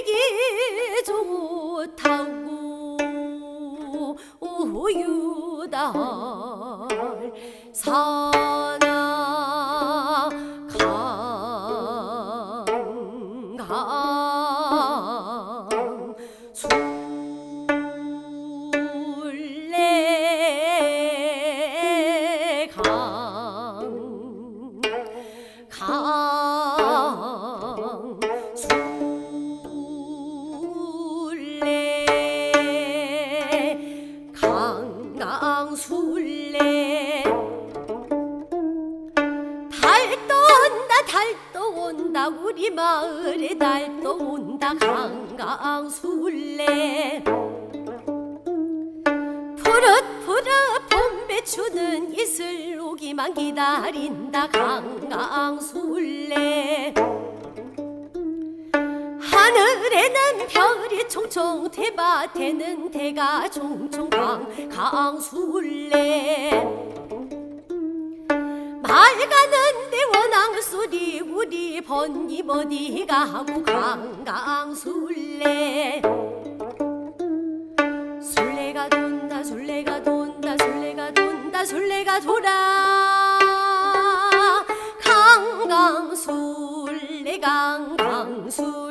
놀기 좋다고. 우유달 사나 강강. 술래 강 강 강강 술래. 달도 온다 달도 온다 우리 마을에 달도 온다 강강 술래. 푸릇 푸릇 봄배추는 이슬 오기만 기다린다 강강술래 별이 총총 대밭에는 대가 총총 강 강술래. 맑아는데 원앙 소리 우리 번님 어디가 하고 강강술래. 술래가 돈다 술래가 돈다 술래가 돈다 술래가 돌아. 강강술래 강강술래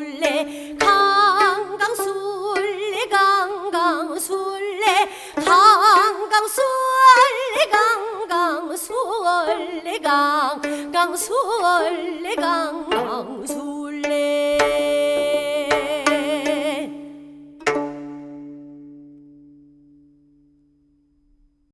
강강술래 강강술래 강강술래 강강술